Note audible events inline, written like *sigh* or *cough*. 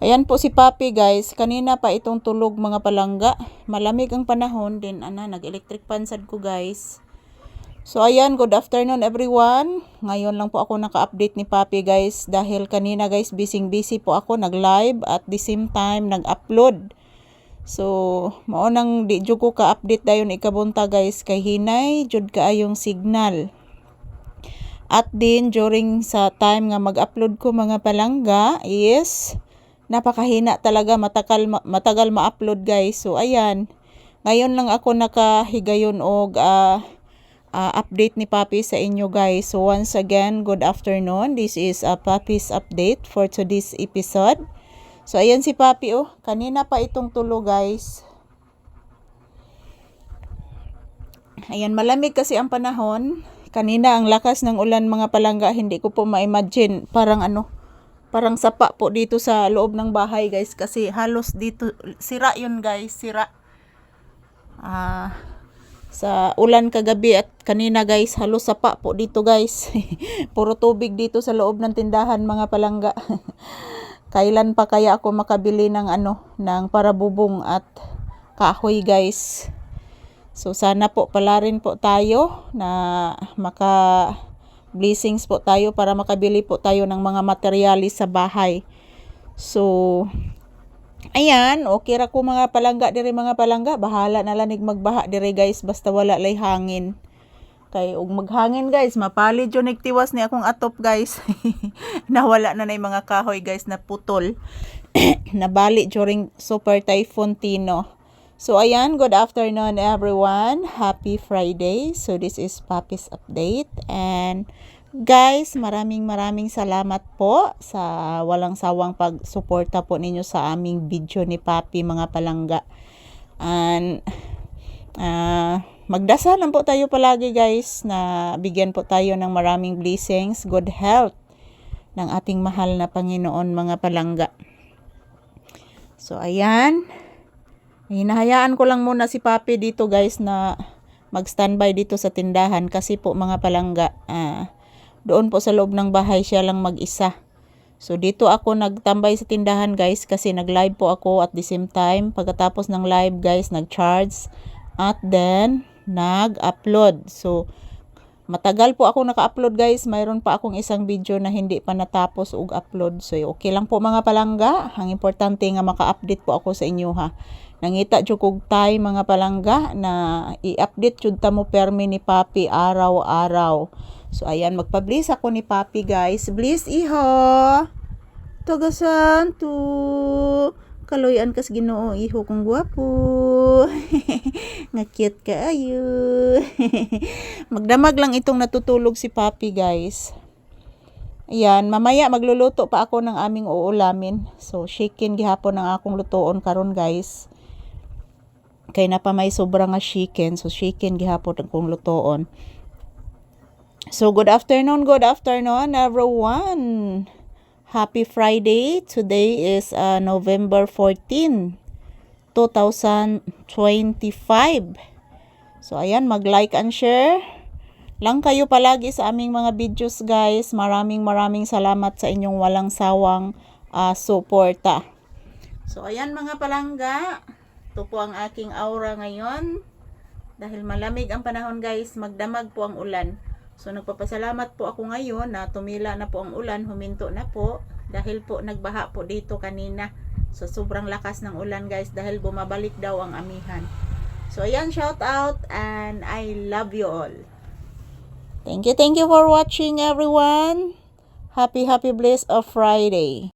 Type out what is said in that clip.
Ayan po si Papi guys. Kanina pa itong tulog mga palangga. Malamig ang panahon. Din ana, nag-electric fan sad ko guys. So ayan, good afternoon everyone. Ngayon lang po ako naka-update ni Papi guys. Dahil kanina guys, busy busy po ako nag-live at the same time nag-upload. So, mao nang di jud ko ka-update dayon ikabunta guys kay hinay jud kaayong signal. At din during sa time nga mag-upload ko mga palangga is napakahina talaga matagal ma- matagal ma-upload guys. So ayan. Ngayon lang ako nakahigayon og ah, ah, update ni Papi sa inyo guys. So once again, good afternoon. This is a Papi's update for today's episode. So ayan si Papi oh. Kanina pa itong tulog guys. Ayan, malamig kasi ang panahon. Kanina ang lakas ng ulan mga palangga, hindi ko po ma-imagine. Parang ano, parang sapa po dito sa loob ng bahay guys. Kasi halos dito, sira yun guys, sira. Ah, sa ulan kagabi at kanina guys, halos sapa po dito guys. *laughs* Puro tubig dito sa loob ng tindahan mga palangga. *laughs* Kailan pa kaya ako makabili ng ano, ng parabubong at kahoy guys. So sana po pala rin po tayo na maka blessings po tayo para makabili po tayo ng mga materialis sa bahay. So ayan, okay ra ko mga palangga diri mga palangga, bahala na lanig magbaha diri guys basta wala lay hangin. Kay ug maghangin guys, mapalid yo nagtiwas ni akong atop guys. *laughs* Nawala na nay mga kahoy guys na putol. *clears throat* Nabali during Super Typhoon Tino. So ayan, good afternoon everyone. Happy Friday. So this is Papi's update and guys, maraming maraming salamat po sa walang sawang pagsuporta po ninyo sa aming video ni Papi mga palangga. And ah magdasal lang po tayo palagi guys na bigyan po tayo ng maraming blessings, good health ng ating mahal na Panginoon mga palangga. So ayan, Hinahayaan ko lang muna si Papi dito guys na mag-standby dito sa tindahan kasi po mga palangga, ah, doon po sa loob ng bahay siya lang mag-isa. So dito ako nagtambay sa tindahan guys kasi nag-live po ako at the same time. Pagkatapos ng live guys, nag-charge at then nag-upload. So matagal po ako naka-upload guys. Mayroon pa akong isang video na hindi pa natapos og upload. So okay lang po mga palangga. Ang importante nga maka-update po ako sa inyo ha. Nangita jud kog tay mga palangga na i-update jud ta mo permi ni Papi araw-araw. So ayan magpa-bless ako ni Papi guys. Bless iho. Toga santo. Kaloyan kas Ginoo iho kong gwapo. *laughs* Nga cute ka ayo. *laughs* Magdamag lang itong natutulog si Papi guys. Ayan, mamaya magluluto pa ako ng aming uulamin. So, chicken gihapon ang akong lutoon karon guys kay na pa may sobra nga chicken. So chicken gihapon akong lutoon. So good afternoon good afternoon everyone. Happy friday. Today is uh, november 14 2025 so ayan mag like and share lang kayo palagi sa aming mga videos guys. Maraming maraming salamat sa inyong walang sawang uh, suporta. So ayan mga palangga ito po ang aking aura ngayon. Dahil malamig ang panahon guys, magdamag po ang ulan. So nagpapasalamat po ako ngayon na tumila na po ang ulan, huminto na po. Dahil po nagbaha po dito kanina. So sobrang lakas ng ulan guys dahil bumabalik daw ang amihan. So ayan, shout out and I love you all. Thank you, thank you for watching everyone. Happy, happy, blessed of Friday.